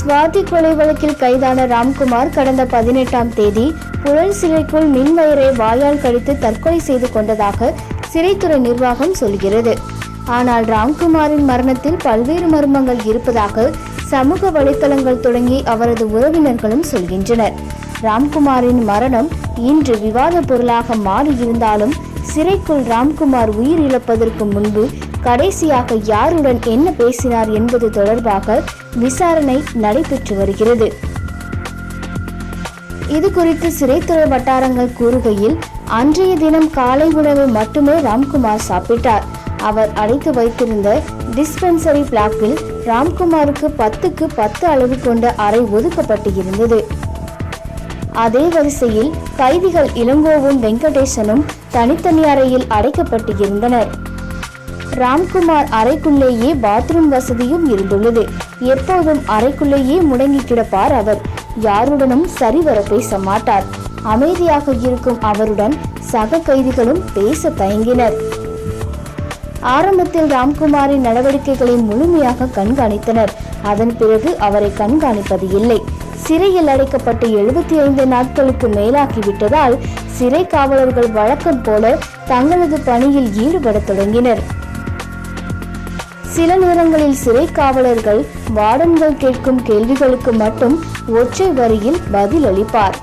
ஸ்வாதி கொலை வழக்கில் கைதான ராம்குமார் கடந்த பதினெட்டாம் தேதி புழல் சிறைக்குள் மின்வயரை வாயால் கடித்து தற்கொலை செய்து கொண்டதாக சிறைத்துறை நிர்வாகம் சொல்கிறது. ஆனால் ராம்குமாரின் மரணத்தில் பல்வேறு மர்மங்கள் இருப்பதாக சமூக வலைத்தளங்கள் தொடங்கி அவரது உறவினர்களும் சொல்கின்றனர். ராம்குமாரின் மரணம் இன்று விவாத பொருளாக மாறியிருந்தாலும் சிறைக்குள் ராம்குமார் உயிரிழப்பதற்கு முன்பு கடைசியாக யாருடன் என்ன பேசினார் என்பது தொடர்பாக விசாரணை நடைபெற்று வருகிறது. இது குறித்து சிறைத்துறை வட்டாரங்கள் கூறுகையில் அன்றைய தினம் காலை உணவை மட்டுமே ராம்குமார் சாப்பிட்டார். அவர் அடைத்து வைத்திருந்த டிஸ்பென்சரி பிளாக்கில் ராம்குமாருக்கு பத்துக்கு பத்து அளவு கொண்ட அறை ஒதுக்கப்பட்டு இருந்தது அதே வரிசையில் கைதிகள் இளங்கோவும் வெங்கடேசனும் தனித்தனி அறையில் அடைக்கப்பட்டு இருந்தனர் ராம்குமார் அறைக்குள்ளேயே பாத்ரூம் வசதியும் இருந்துள்ளது. எப்போதும் அறைக்குள்ளேயே முடங்கி கிடப்பார் அவர். யாருடனும் சரிவர பேச மாட்டார் அமைதியாக இருக்கும் அவருடன் சக கைதிகளும் பேச தயங்கினர். ஆரம்பத்தில் ராம்குமாரின் நடவடிக்கைகளை முழுமையாக கண்காணித்தனர். அதன் பிறகு அவரை கண்காணிப்பது இல்லை. சிறையில் அடைக்கப்பட்டு எழுபத்தி ஐந்து நாட்களுக்கு மேலாகிவிட்டதால் சிறை காவலர்கள் வழக்கம் போல தங்களது பணியில் ஈடுபடத் தொடங்கினர். சில நேரங்களில் சிறை காவலர்கள் வார்டன்கள் கேட்கும் கேள்விகளுக்கு மட்டும் ஒற்றை வரியில் பதில் அளிப்பார்.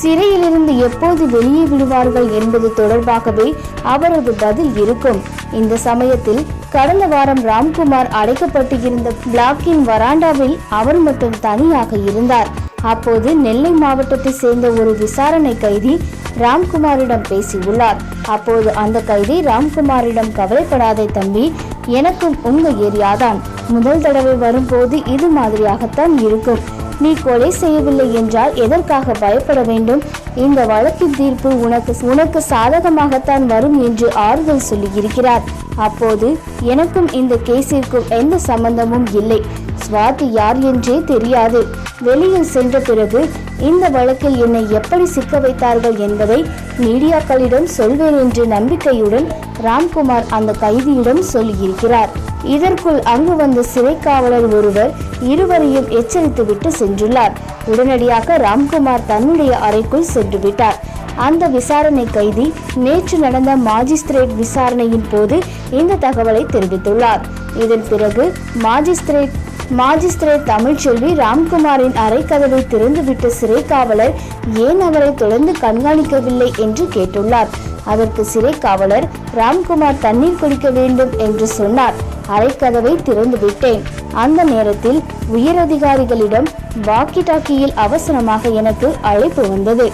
சிறையிலிருந்து எப்போது வெளியே விடுவார்கள் என்பது தொடர்பாகவே அவரது பதில் இருக்கும். இந்த சமயத்தில் கடந்த வாரம் ராம்குமார் அடைக்கப்பட்டு இருந்த பிளாக்கின் வராண்டாவில் அவர் மட்டும் தனியாக இருந்தார். அப்போது நெல்லை மாவட்டத்தை சேர்ந்த ஒரு விசாரணை கைதி ராம்குமாரிடம் பேசியுள்ளார். அப்போது அந்த கைதி ராம்குமாரிடம் கவலைப்படாதே தம்பி எனக்கும் உங்க ஏரியாதான். முதல் தடவை வரும்போது இது மாதிரியாகத்தான் இருக்கும். நீ கொலை செய்யவில்லை என்றால் எதற்காக பயப்பட வேண்டும்? இந்த வழக்கின் தீர்ப்பு உனக்கு உனக்கு சாதகமாகத்தான் வரும் என்று ஆறுதல் சொல்லி இருக்கிறார் அப்போது எனக்கும் இந்த கேஸிற்கும் எந்த சம்பந்தமும் இல்லை. சுவாதி யார் என்றே தெரியாது. வெளியில் சென்ற பிறகு இந்த வழக்கில் என்னை எப்படி சிக்க வைத்தார்கள் என்பதை மீடியாக்களிடம் சொல்வேன் என்று நம்பிக்கையுடன் ராம்குமார் அந்த கைதியிடம் சொல்லியிருக்கிறார். இதற்குள் அங்கு வந்த சிறை காவலர் ஒருவர் இருவரையும் எச்சரித்துவிட்டு சென்றுள்ளார். உடனடியாக ராம்குமார் தன்னுடைய அறைக்குள் சென்று விட்டார் அந்த விசாரணை கைதி நேற்று நடந்த மாஜிஸ்திரேட் விசாரணையின் போது இந்த தகவலை தெரிவித்துள்ளார். இதன் பிறகு மாஜிஸ்திரேட் மாஜிஸ்திரேட் தமிழ்ச்செல்வி ராம்குமாரின் அறைக்கதவை திறந்துவிட்ட சிறை காவலர் ஏன் அவரை தொடர்ந்து கண்காணிக்கவில்லை என்று கேட்டுள்ளார். அதற்கு சிறை காவலர் ராம்குமார் தண்ணீர் குடிக்க வேண்டும் என்று சொன்னார். அறைக்கதவை திறந்து விட்டேன் அந்த நேரத்தில் உயரதிகாரிகளிடம் வாக்கி டாக்கியில் அவசரமாக எனக்கு அழைப்பு வந்தது.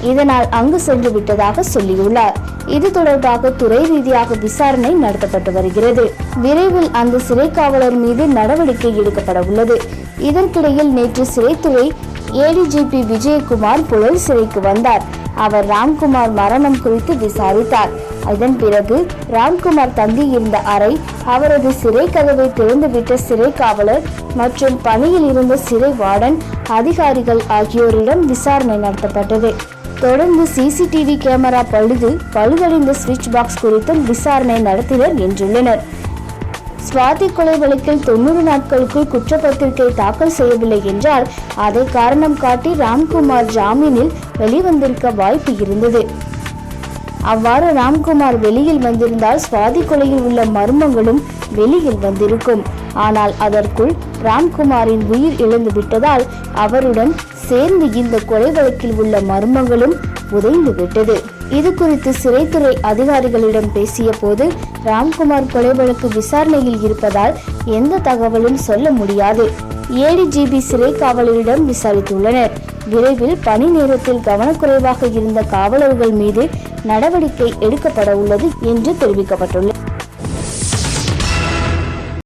இதனால் அங்கு சென்று விட்டதாக சொல்லியுள்ளார். இது தொடர்பாக துறை ரீதியாக விசாரணை நடத்தப்பட்டு வருகிறது. விரைவில் அந்த சிறை காவலர் மீது நடவடிக்கை எடுக்கப்பட உள்ளது. இதற்கிடையில் நேற்று சிறைத்துறை ஏடிஜிபி விஜயகுமார் புழல் சிறைக்கு வந்தார். அவர் ராம்குமார் மரணம் குறித்து விசாரித்தார். அதன் பிறகு ராம்குமார் தங்கியிருந்த அறை அவரது சிறை கதவை திறந்துவிட்ட சிறை காவலர் மற்றும் பணியில் இருந்த சிறை வார்டன் அதிகாரிகள் ஆகியோரிடம் விசாரணை நடத்தப்பட்டது. தொடர்ந்து சிசிடிவி கேமரா பழுது பழுதடைந்த சுவிட்ச் பாக்ஸ் குறித்தும் விசாரணை நடத்தினர் என்றுள்ளனர். சுவாதி கொலை வழக்கில் தொண்ணூறு நாட்களுக்குள் குற்றப்பத்திரிகை தாக்கல் செய்யவில்லை என்றால் அதை காரணம் காட்டி ராம்குமார் ஜாமீனில் வெளிவந்திருக்க வாய்ப்பு இருந்தது. அவ்வாறு ராம்குமார் வெளியில் வந்திருந்தால் சுவாதி கொலையில் உள்ள மர்மங்களும் வெளியில் வந்திருக்கும். ஆனால் அதற்குள் ராம்குமாரின் உயிர் இழந்து விட்டதால் அவருடன் சேர்ந்து இந்த கொலை வழக்கில் உள்ள மர்மங்களும் உதைந்து விட்டது. இது குறித்து சிறைத்துறை அதிகாரிகளிடம் பேசிய போது ராம்குமார் கொலை வழக்கு விசாரணையில் இருப்பதால் எந்த தகவலும் சொல்ல முடியாது. ஏடிஜிபி சிறை காவலரிடம் விசாரித்துள்ளனர். விரைவில் பணி நேரத்தில் கவனக்குறைவாக இருந்த காவலர்கள் மீது நடவடிக்கை எடுக்கப்பட உள்ளது என்று தெரிவிக்கப்பட்டுள்ளது.